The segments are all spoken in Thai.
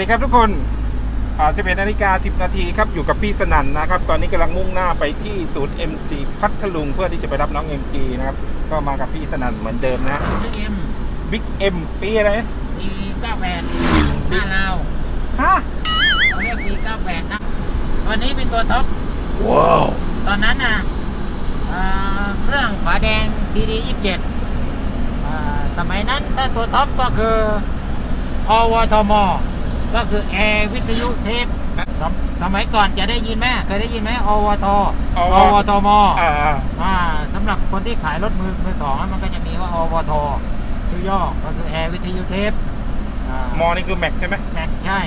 ดีครับทุกคนอ่า11นาฬิกา10 นาทีครับ อยู่กับพี่สนั่นนะครับ ตอนนี้กำลังมุ่งหน้าไปที่ศูนย์ MG พัทลุงเพื่อที่จะไปรับน้อง MG นะครับ ก็มากับพี่สนั่นเหมือนเดิมนะบิ๊กเอ็ม Big M ปีอะไรปีเก้าแปดหน้าลาวฮะเขาเรียกปีเก้าแปดนะตัวนี้เป็นตัวท็อป ว้าว ตอนนั้นน่ะอ่าเครื่องฝาแดงทีดียี่สิบเจ็ดสมัยนั้นถ้าตัวท็อปก็คืออวทม ก็คือแอร์วิทยุเทปสมสมัยก่อนจะได้ยินไหมเคยได้ยินไหมอวทอวทมอ่าอ่าอ่าสำหรับคนที่ขายรถมือมือสองมันก็จะมีว่าอวทชื่อย่อก็คือแอร์วิทยุเทปอ่ามอนี่คือแม็กใช่ไหมแม็กใช่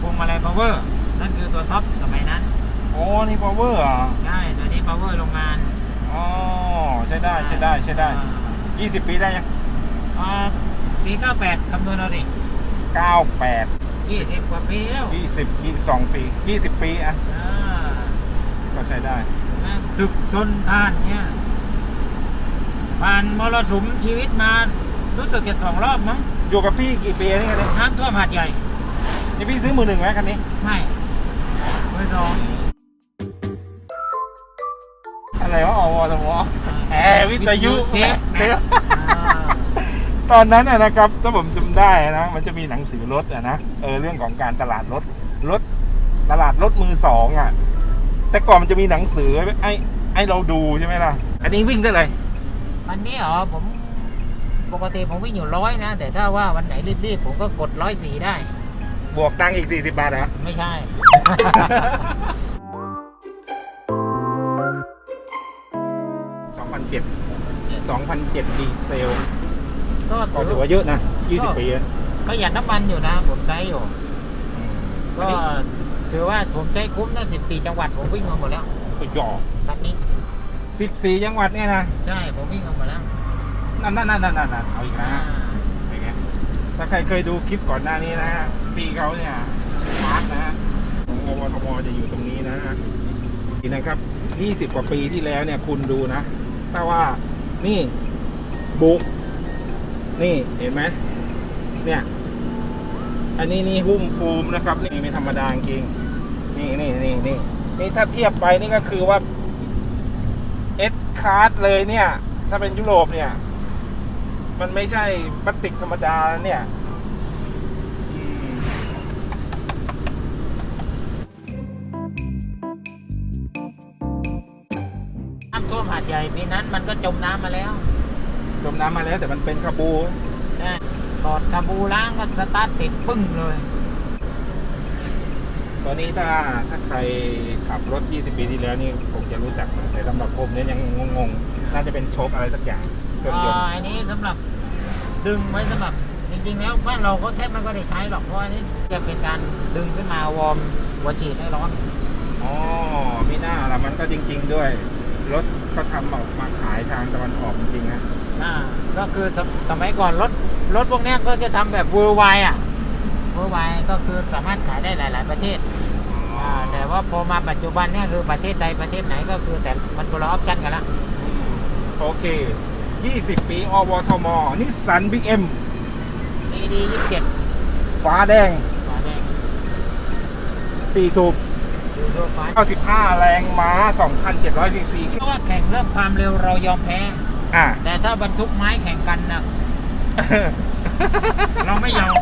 พวงมาลัยพาวเวอร์นั่นคือตัวท็อปสมัยนั้นโอ้นี่ power อะใช่ตัวนี้พาวเวอร์โรงงานอ๋อใช้ได้ใช้ได้ใช้ได้20ปีได้ยังอ่าปี98คำนวณเอาดิ 98 20กว่าปีแล้ว20 22ปี20ปีอะอ่าก็ใช้ได้ นะตึกทนทานเนี่ยผ่านมรสุมชีวิตมารู้สึกจะสองรอบมั้งอยู่กับพี่กี่ปีนี่กันเนี่ยน้ำท่วมหาดใหญ่ นี่พี่ซื้อมือหนึ่งไหมคันนี้ ไม่เบอร์สองอะไรวะอวตมแอร์วิทยุเทปเทป อ่า ตอนนั้นน่ะนะครับถ้าผมจำได้นะ มันจะมีหนังสือรถอะนะเออเรื่องของการตลาดรถรถตลาดรถมือสองอะ แต่ก่อนมันจะมีหนังสือไอ้ไอ้เราดูใช่ไหมล่ะ อันนี้วิ่งได้เลยอันนี้เหรอผมปกติผมวิ่งอยู่ร้อยนะ แต่ถ้าว่าวันไหนรีบๆผมก็กดร้อยสี่ได้ บวกตังค์อีก 40 บาทเหรอ ไม่ใช่ 2007 2007ดีเซล ก็ก็ถือว่าเยอะนะ20ปีอะประหยัดน้ำมันอยู่นะ ผมใช้อยู่อืมก็ถือว่าผมใช้คุ้มนะ14 จังหวัดผมวิ่งมาหมดแล้วก็หยอกคันนี้ 14 จังหวัดเนี่ยนะใช่ผมวิ่งมาหมดแล้วนั่นนั่นนั่นนั่นนั่นเอาอีกนะอย่างเงี้ยถ้าใครเคยดูคลิปก่อนหน้านี้นะฮะปีเขาเนี่ยมาร์กนะฮะของอวทมจะอยู่ตรงนี้นะฮะนี่นะครับ 20 กว่าปีที่แล้วเนี่ยคุณดูนะ ถ้าว่านี่บุก นี่เห็นไหมเนี่ย อันนี้นี่หุ้มฟูมนะครับ นี่ไม่ธรรมดาจริงนี่นี่นี่นี่นี่ถ้าเทียบไปนี่ก็คือว่า S Class เลยเนี่ย ถ้าเป็นยุโรปเนี่ย มันไม่ใช่พลาสติกธรรมดาเนี่ยน้ำท่วมหาดใหญ่ปีนั้นมันก็จมน้ำมาแล้ว จมน้ำมาแล้วแต่มันเป็นคาบูใช่ถอดกระบูล้างก็สตาร์ทติดปึ้งเลย ตอนนี้ถ้าถ้าใครขับรถ 20 ปีที่แล้วนี่คงจะรู้จักนะแต่สำหรับผมเนี่ยยังงงๆ น่าจะเป็นโชคอะไรสักอย่างเครื่องยนอ่าต์อันนี้สำหรับดึงไว้สำหรับจริงๆแล้วบ้านเราก็แทบไม่ก็ได้ใช้หรอกเพราะอันนี้จะเป็นการดึงขึ้นมาวอร์มหัวฉีดให้ร้อนอ๋อมีหน้าละมันก็จริง ๆ ด้วยรถ เขาทำออกมาขายทางตะวันออกจริงๆนะอ่าก็คือสมสมัยก่อนรถรถพวกเนี้ยก็จะทำแบบเวอร์ไวอะเวอร์ไวก็คือสามารถขายได้หลาย ๆ ประเทศอ่าแต่ว่าพอมาปัจจุบันเนี่ยคือประเทศใดประเทศไหนก็คือแต่มันคนละออปชั่นกันละอืมโอเค 20 ปีอวทมนิสสันบิ๊กเอ็มซีดียี่สิบเจ็ดฟ้าแดงฝาแดง4สูบดูทั่วไป 95 แรงม้า 2,700ซีซีเพราะว่าแข่งเรื่องความเร็วเรายอมแพ้ อะ แต่ถ้าบรรทุกไม้แข่งกันนะ เราไม่ยอม